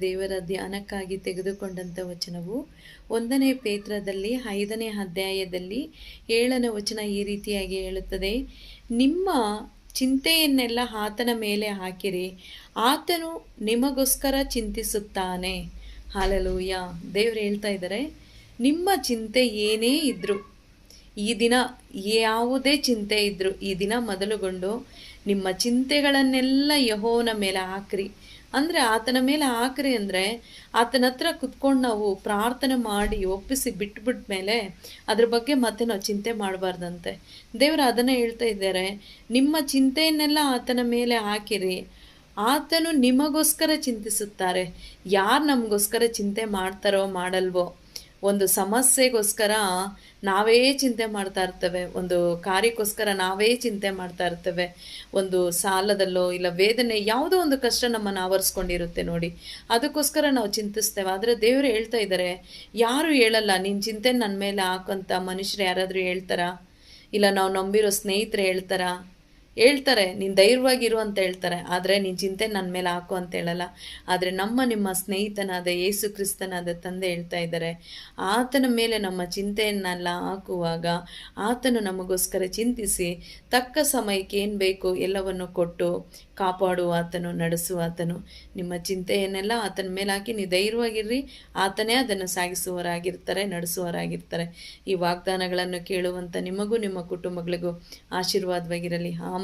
ದೇವರ ಧ್ಯಾನಕ್ಕಾಗಿ ತೆಗೆದುಕೊಂಡಂಥ ವಚನವು ಒಂದನೇ ಪೇತ್ರದಲ್ಲಿ ಐದನೇ ಅಧ್ಯಾಯದಲ್ಲಿ ಏಳನೇ ವಚನ ಈ ರೀತಿಯಾಗಿ ಹೇಳುತ್ತದೆ. ನಿಮ್ಮ ಚಿಂತೆಯನ್ನೆಲ್ಲ ಆತನ ಮೇಲೆ ಹಾಕಿರಿ. ಆತನು ನಿಮಗೋಸ್ಕರ ಚಿಂತಿಸುತ್ತಾನೆ. ಹಾಲಲೂಯ. ದೇವರು ಹೇಳ್ತಾ ಇದ್ದಾರೆ, ನಿಮ್ಮ ಚಿಂತೆ ಏನೇ ಇದ್ರು, ಈ ದಿನ ಯಾವುದೇ ಚಿಂತೆ ಇದ್ರು, ಈ ದಿನ ಮೊದಲುಗೊಂಡು ನಿಮ್ಮ ಚಿಂತೆಗಳನ್ನೆಲ್ಲ ಯಹೋವನ ಮೇಲೆ ಹಾಕ್ರಿ. ಅಂದರೆ ಆತನ ಮೇಲೆ ಹಾಕ್ರಿ ಅಂದರೆ ಆತನ ಹತ್ರ ಕುತ್ಕೊಂಡು ನಾವು ಪ್ರಾರ್ಥನೆ ಮಾಡಿ ಒಪ್ಪಿಸಿ ಬಿಟ್ಬಿಟ್ಟ ಮೇಲೆ ಅದ್ರ ಬಗ್ಗೆ ಮತ್ತೆ ನಾವು ಚಿಂತೆ ಮಾಡಬಾರ್ದಂತೆ. ದೇವರು ಅದನ್ನು ಹೇಳ್ತಾ ಇದ್ದಾರೆ, ನಿಮ್ಮ ಚಿಂತೆಯನ್ನೆಲ್ಲ ಆತನ ಮೇಲೆ ಹಾಕಿರಿ. ಆತನು ನಿಮಗೋಸ್ಕರ ಚಿಂತಿಸುತ್ತಾರೆ. ಯಾರು ನಮಗೋಸ್ಕರ ಚಿಂತೆ ಮಾಡ್ತಾರೋ ಮಾಡಲ್ವೋ? ಒಂದು ಸಮಸ್ಯೆಗೋಸ್ಕರ ನಾವೇ ಚಿಂತೆ ಮಾಡ್ತಾ ಇರ್ತೇವೆ. ಒಂದು ಕಾರ್ಯಕ್ಕೋಸ್ಕರ ನಾವೇ ಚಿಂತೆ ಮಾಡ್ತಾ ಇರ್ತೇವೆ. ಒಂದು ಸಾಲದಲ್ಲೋ ಇಲ್ಲ ವೇದನೆ ಯಾವುದೋ ಒಂದು ಕಷ್ಟ ನಮ್ಮನ್ನು ಆವರಿಸ್ಕೊಂಡಿರುತ್ತೆ ನೋಡಿ. ಅದಕ್ಕೋಸ್ಕರ ನಾವು ಚಿಂತಿಸ್ತೇವೆ. ಆದರೆ ದೇವರು ಹೇಳ್ತಾ ಇದ್ದಾರೆ, ಯಾರು ಹೇಳಲ್ಲ ನಿನ್ನ ಚಿಂತೆ ನನ್ನ ಮೇಲೆ ಹಾಕಂತ ಮನುಷ್ಯರು ಯಾರಾದರೂ ಹೇಳ್ತಾರಾ? ಇಲ್ಲ ನಾವು ನಂಬಿರೋ ಸ್ನೇಹಿತರು ಹೇಳ್ತಾರಾ? ಹೇಳ್ತಾರೆ, ನೀನು ಧೈರ್ಯವಾಗಿರು ಅಂತ ಹೇಳ್ತಾರೆ, ಆದರೆ ನೀನು ಚಿಂತೆ ನನ್ನ ಮೇಲೆ ಹಾಕು ಅಂತ ಹೇಳಲ್ಲ. ಆದರೆ ನಮ್ಮ ನಿಮ್ಮ ಸ್ನೇಹಿತನಾದ ಯೇಸು ಕ್ರಿಸ್ತನಾದ ತಂದೆ ಹೇಳ್ತಾ ಇದ್ದಾರೆ, ಆತನ ಮೇಲೆ ನಮ್ಮ ಚಿಂತೆಯನ್ನೆಲ್ಲ ಹಾಕುವಾಗ ಆತನು ನಮಗೋಸ್ಕರ ಚಿಂತಿಸಿ ತಕ್ಕ ಸಮಯಕ್ಕೆ ಏನು ಬೇಕು ಎಲ್ಲವನ್ನು ಕೊಟ್ಟು ಕಾಪಾಡುವ ಆತನು ನಡೆಸುವ ಆತನು. ನಿಮ್ಮ ಚಿಂತೆಯನ್ನೆಲ್ಲ ಆತನ ಮೇಲೆ ಹಾಕಿ ನೀವು ಧೈರ್ಯವಾಗಿರ್ರಿ, ಆತನೇ ಅದನ್ನು ಸಾಗಿಸುವವರಾಗಿರ್ತಾರೆ, ನಡೆಸುವವರಾಗಿರ್ತಾರೆ. ಈ ವಾಗ್ದಾನಗಳನ್ನು ಕೇಳುವಂಥ ನಿಮಗೂ, ನಿಮ್ಮ ಕುಟುಂಬಗಳಿಗೂ ಆಶೀರ್ವಾದವಾಗಿರಲಿ.